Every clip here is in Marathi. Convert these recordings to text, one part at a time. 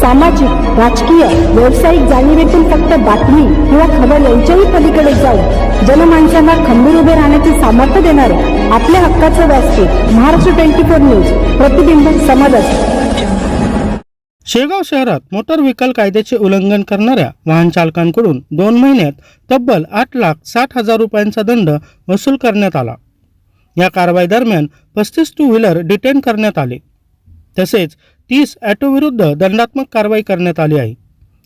सामाजिक राजकीय व्यावसायिक जाणीवेतून फक्त बातमी किंवा खबर यांच्याही पलीकडे जाऊन जनमानसांना खंबीर उभे राहण्याचे सामर्थ्य देणारे आपल्या हक्काचं व्यासपीठ महाराष्ट्र ट्वेंटी फोर न्यूज प्रतिबिंब समाजाचे शेगाव शहरात मोटार व्हेकल कायद्याचे उल्लंघन करणाऱ्या वाहन चालकांकडून दोन महिन्यात तब्बल आठ लाख साठ हजार रुपयांचा दंड वसूल करण्यात आला. या कारवाई दरम्यान पस्तीस टू व्हीलर डिटेन करण्यात आले. तसेच तीस ॲटोविरुद्ध दंडात्मक कारवाई करण्यात आली आहे.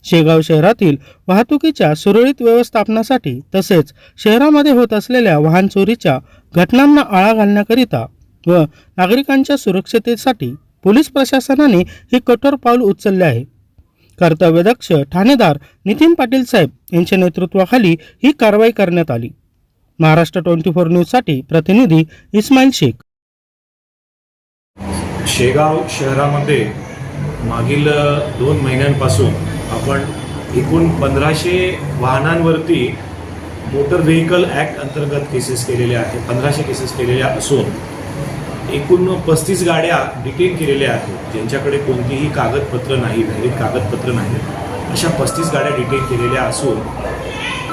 शेगाव शहरातील वाहतुकीच्या सुरळीत व्यवस्थापनासाठी तसेच शहरामध्ये होत असलेल्या वाहन चोरीच्या घटनांना आळा घालण्याकरिता व नागरिकांच्या सुरक्षतेसाठी पोलीस प्रशासनाने हे कठोर पाऊल उचलले आहे. कर्तव्यदक्ष ठाणेदार नितीन पाटील साहेब यांच्या नेतृत्वाखाली ही कारवाई करण्यात आली. महाराष्ट्र ट्वेंटी फोर न्यूजसाठी प्रतिनिधी इस्माईल शेख. शेगाव शहरामध्ये मागील दोन महिन्यांपासून आपण एकूण पंधराशे वाहनांवरती मोटर व्हेकल ॲक्ट अंतर्गत केसेस केलेल्या आहेत पंधराशे केसेस केलेल्या असून एकूण पस्तीस गाड्या डिटेन केलेल्या आहेत ज्यांच्याकडे कोणतीही कागदपत्र नाही व्हॅलिड कागदपत्र नाही. अशा पस्तीस गाड्या डिटेन केलेल्या असून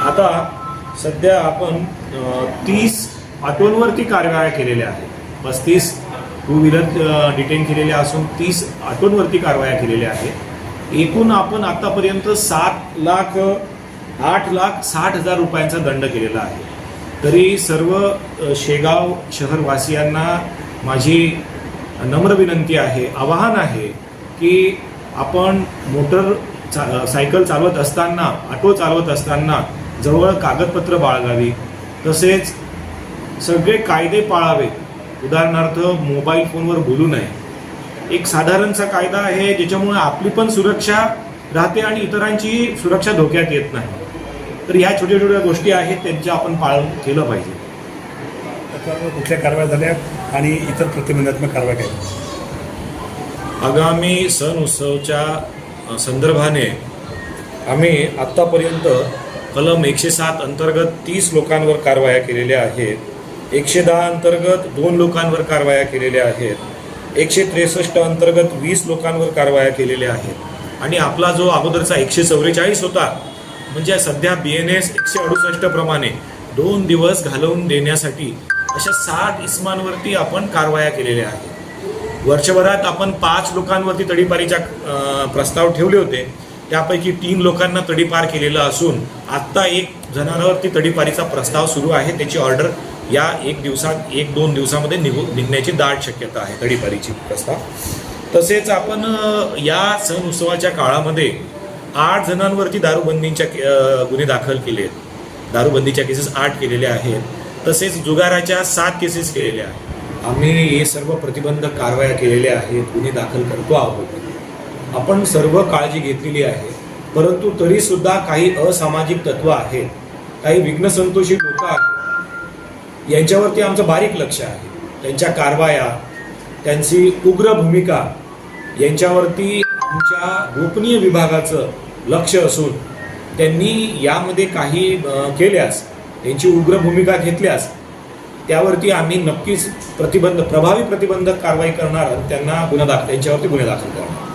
आता सध्या आपण तीस ऑटोंवरती कारवाया केलेल्या आहेत. पस्तीस टू व्हीलर डिटेन केलेल्या असून तीस ऑटोंवरती कारवाया केलेल्या आहेत. एकूण आपण आतापर्यंत सात लाख आठ लाख साठ हजार रुपयांचा दंड केलेला आहे. तरी सर्व शेगाव शहरवासियांना माझी नम्र विनंती आहे आवाहन आहे की आपण मोटर चा सायकल चालवत असताना ऑटो चालवत असताना जवळ कागदपत्र बाळगावी. तसेच सगळे कायदे पाळावेत. उदाहरणार्थ मोबाईल फोनवर बोलू नये. एक साधारणसा कायदा आहे ज्याच्यामुळे आपली पण सुरक्षा राहते आणि इतरांची सुरक्षा धोक्यात येत नाही. तर ह्या छोट्या छोट्या गोष्टी आहेत त्यांच्या आपण पालन केलं पाहिजे. त्याच्यावर कुठल्या कारवाया झाल्या आणि इतर प्रतिबंधात्मक कारवाया काय? आगामी सण उत्सवच्या संदर्भाने आम्ही आत्तापर्यंत कलम एकशे सात अंतर्गत तीस लोकांवर कारवाया केलेल्या आहेत. एकशे दहा अंतर्गत दोन लोकांवर कारवाया केलेल्या आहेत. एकशे त्रेसष्ट अंतर्गत वीस लोकांवर कारवाया केलेल्या आहेत. आणि आपला जो अगोदरचा एकशे चौवेचाळीस होता म्हणजे सध्या बी एन एस एकशे अडुसष्ट प्रमाणे दोन दिवस घालवून देण्यासाठी अशा साठ इस्मांवरती आपण कारवाया केलेल्या आहेत. वर्षभरात आपण पाच लोकांवरती तडीपारीच्या प्रस्ताव ठेवले होते. त्यापैकी तीन लोकांना तडीपार केलेलं असून आत्ता एक जणांवरती तडीपारीचा प्रस्ताव सुरू आहे. त्याची ऑर्डर या एक दिवसात एक दोन दिवसामध्ये निघू निघण्याची दाट शक्यता आहे तडीपारीची प्रस्ताव. तसेच आपण या सण उत्सवाच्या काळामध्ये आठ जणांवरती दारूबंदीच्या के- गुन्हे दाखल केले आहेत. दारूबंदीच्या केसेस आठ केलेल्या आहेत. तसेच जुगाराच्या सात केसेस केलेल्या आहेत. आम्ही हे सर्व प्रतिबंधक कारवाया केलेल्या आहेत गुन्हे दाखल करतो आहोत. आपण सर्व काळजी घेतलेली आहे परंतु तरीसुद्धा काही असामाजिक तत्व आहेत. काही विघ्नसंतोषी लोक आहेत. यांच्यावरती आमचं बारीक लक्ष आहे. त्यांच्या कारवाया त्यांची उग्र भूमिका यांच्यावरती आमच्या गोपनीय विभागाचं लक्ष असून त्यांनी यामध्ये काही केल्यास त्यांची उग्र भूमिका घेतल्यास त्यावरती आम्ही नक्कीच प्रतिबंध प्रभावी प्रतिबंधक कारवाई करणार त्यांना गुन्हा दाखल त्यांच्यावरती गुन्हे दाखल करणार.